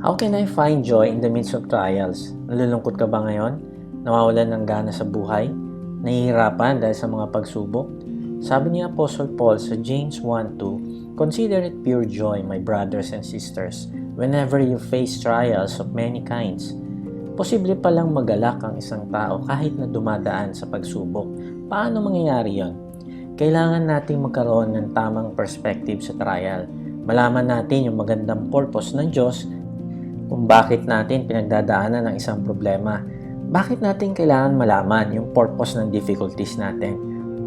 How can I find joy in the midst of trials? Nalulungkot ka ba ngayon? Nawawalan ng gana sa buhay? Nahihirapan dahil sa mga pagsubok? Sabi ni Apostle Paul sa James 1.2, Consider it pure joy, my brothers and sisters, whenever you face trials of many kinds. Posible palang magalak ang isang tao kahit na dumadaan sa pagsubok. Paano mangyayari yon? Kailangan nating magkaroon ng tamang perspective sa trial. Malaman natin yung magandang purpose ng Diyos kung bakit natin pinagdadaanan ng isang problema. Bakit natin kailangan malaman yung purpose ng difficulties natin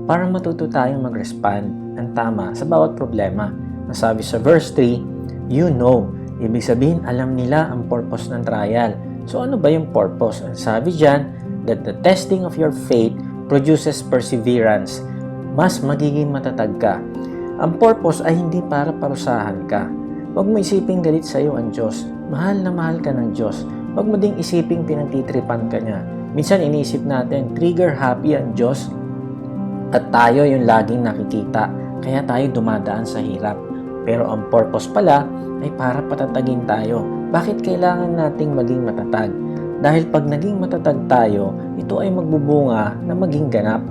para matuto tayong mag-respond ng tama sa bawat problema. Nasabi sa verse 3, you know. Ibig sabihin, alam nila ang purpose ng trial. So ano ba yung purpose? Ang sabi dyan, that the testing of your faith produces perseverance. Mas magiging matatag ka. Ang purpose ay hindi para parusahan ka. Huwag mo isiping galit sa iyo ang Diyos. Mahal na mahal ka ng Diyos. Huwag mo ding isiping pinagtitripan ka niya. Minsan iniisip natin, trigger happy ang Diyos at tayo yung laging nakikita. Kaya tayo dumadaan sa hirap. Pero ang purpose pala ay para patatagin tayo. Bakit kailangan nating maging matatag? Dahil pag naging matatag tayo, ito ay magbubunga na maging ganap.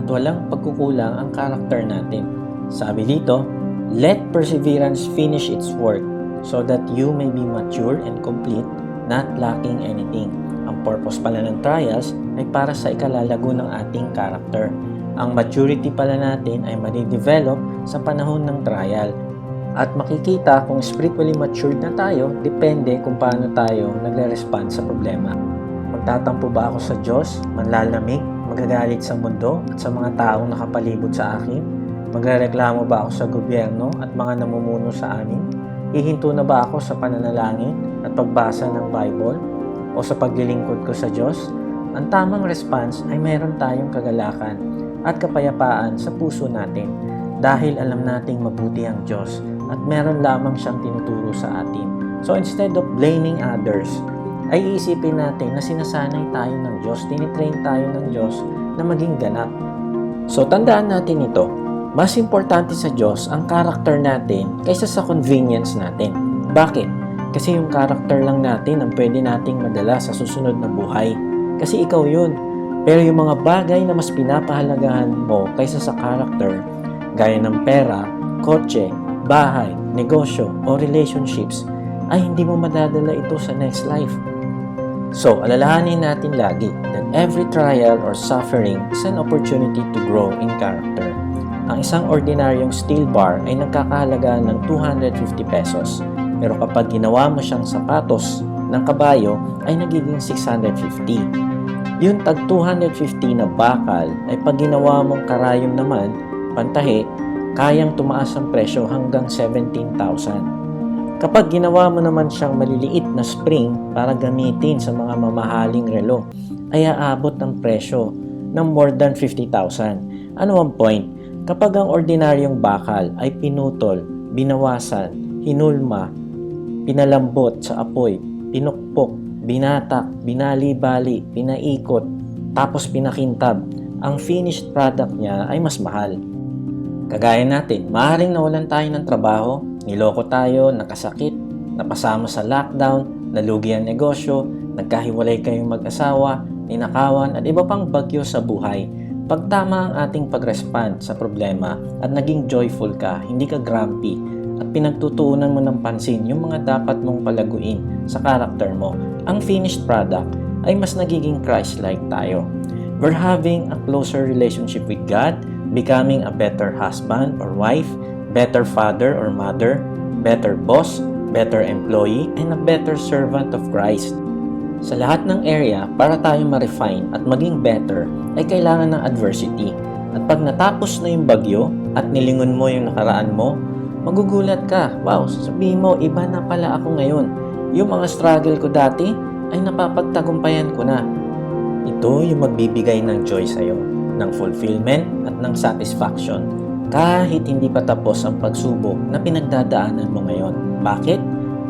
At walang pagkukulang ang karakter natin. Sabi dito, Let perseverance finish its work so that you may be mature and complete, not lacking anything. Ang purpose pala ng trials ay para sa ikalalago ng ating character. Ang maturity pala natin ay madidevelop sa panahon ng trial. At makikita kung spiritually matured na tayo, depende kung paano tayo nagre-respond sa problema. Magtatampo ba ako sa Diyos, manlalamig, magagalit sa mundo at sa mga taong nakapalibot sa akin? Magrereklamo ba ako sa gobyerno at mga namumuno sa amin? Hihinto na ba ako sa pananalangin at pagbasa ng Bible? O sa paglilingkod ko sa Diyos? Ang tamang response ay meron tayong kagalakan at kapayapaan sa puso natin dahil alam nating mabuti ang Diyos at meron lamang siyang tinuturo sa atin. So instead of blaming others, ay iisipin natin na sinasanay tayo ng Diyos, tinitrain tayo ng Diyos na maging ganap. So tandaan natin ito, mas importante sa Diyos ang karakter natin kaysa sa convenience natin. Bakit? Kasi yung karakter lang natin ang pwede nating madala sa susunod na buhay. Kasi ikaw yun. Pero yung mga bagay na mas pinapahalagahan mo kaysa sa karakter, gaya ng pera, kotse, bahay, negosyo, o relationships, ay hindi mo madadala ito sa next life. So, alalahanin natin lagi that every trial or suffering is an opportunity to grow in character. Ang isang ordinaryong steel bar ay nagkakahalaga ng 250 pesos. Pero kapag ginawa mo siyang sapatos ng kabayo ay nagiging 650. Yung tag 250 na bakal ay pag ginawa mong karayom naman, pantahi, kayang tumaas ang presyo hanggang 17,000. Kapag ginawa mo naman siyang maliliit na spring para gamitin sa mga mamahaling relo, ay aabot ang presyo ng more than 50,000. Ano ang point? Kapag ang ordinaryong bakal ay pinutol, binawasan, hinulma, pinalambot sa apoy, pinukpok, binatak, binali-bali, pinaikot, tapos pinakintab, ang finished product niya ay mas mahal. Kagaya natin, maaaring nawalan tayo ng trabaho, niloko tayo, nakasakit, napasama sa lockdown, nalugi ang negosyo, nagkahiwalay kayong mag-asawa, ninakawan at iba pang bagyo sa buhay. Pag ang ating pag-respond sa problema at naging joyful ka, hindi ka grumpy, at pinagtutuunan mo ng pansin yung mga dapat mong palaguin sa karakter mo, ang finished product ay mas nagiging Christ-like tayo. We're having a closer relationship with God, becoming a better husband or wife, better father or mother, better boss, better employee, and a better servant of Christ. Sa lahat ng area, para tayo ma-refine at maging better, ay kailangan ng adversity. At pag natapos na yung bagyo at nilingon mo yung nakaraan mo, magugulat ka. Wow, sabihin mo, iba na pala ako ngayon. Yung mga struggle ko dati, ay napapagtagumpayan ko na. Ito yung magbibigay ng joy sa'yo, ng fulfillment at ng satisfaction. Kahit hindi pa tapos ang pagsubok na pinagdadaanan mo ngayon. Bakit?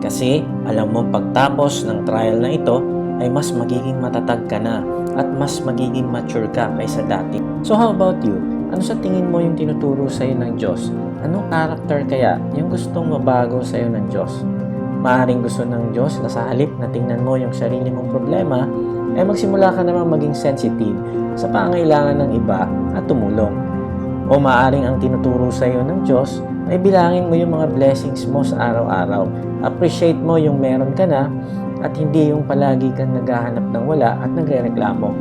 Kasi alam mo pagtapos ng trial na ito ay mas magiging matatag ka na at mas magiging mature ka kaysa dati. So how about you? Ano sa tingin mo yung tinuturo sa iyo ng Diyos? Anong character kaya yung gustong mabago sa iyo ng Diyos? Maaring gusto ng Diyos na sa halip na tingnan mo yung sarili mong problema, ay magsimula ka namang maging sensitive sa pangailangan ng iba at tumulong. O maaring ang tinuturo sa iyo ng Diyos ay bilangin mo yung mga blessings mo sa araw-araw. Appreciate mo yung meron ka na at hindi yung palagi kang naghahanap ng wala at nagre-reklamo.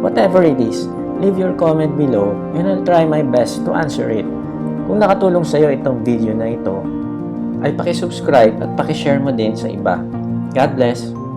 Whatever it is, leave your comment below and I'll try my best to answer it. Kung nakatulong sa iyo itong video na ito, ay pakisubscribe at pakishare mo din sa iba. God bless!